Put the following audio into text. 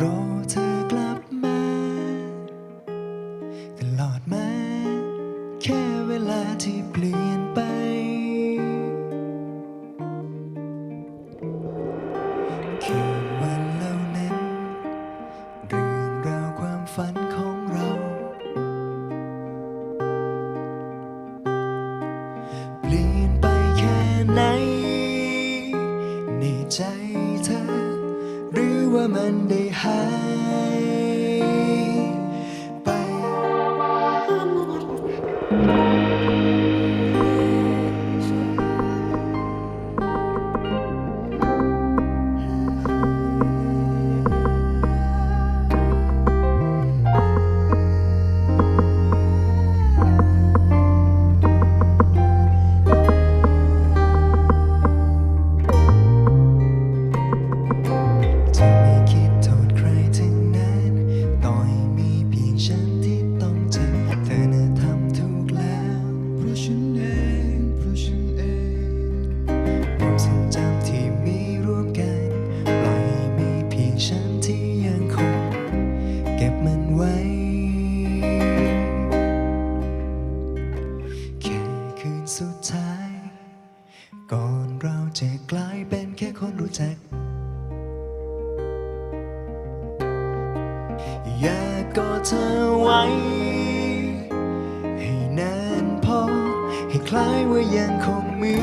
รอเธอกลับมา ตลอดมา แค่เวลาที่เปลี่ยนไป คืนวันเหล่านั้น เรื่องราวความฝันของเรา เปลี่ยนไปแค่ไหนในใจ ว่ามันได้หาย สุดท้าย ก่อนเราจะกลายเป็นแค่คนรู้จัก อยากกอดเธอไว้ ให้นานพอ ให้คล้ายว่ายังคงมี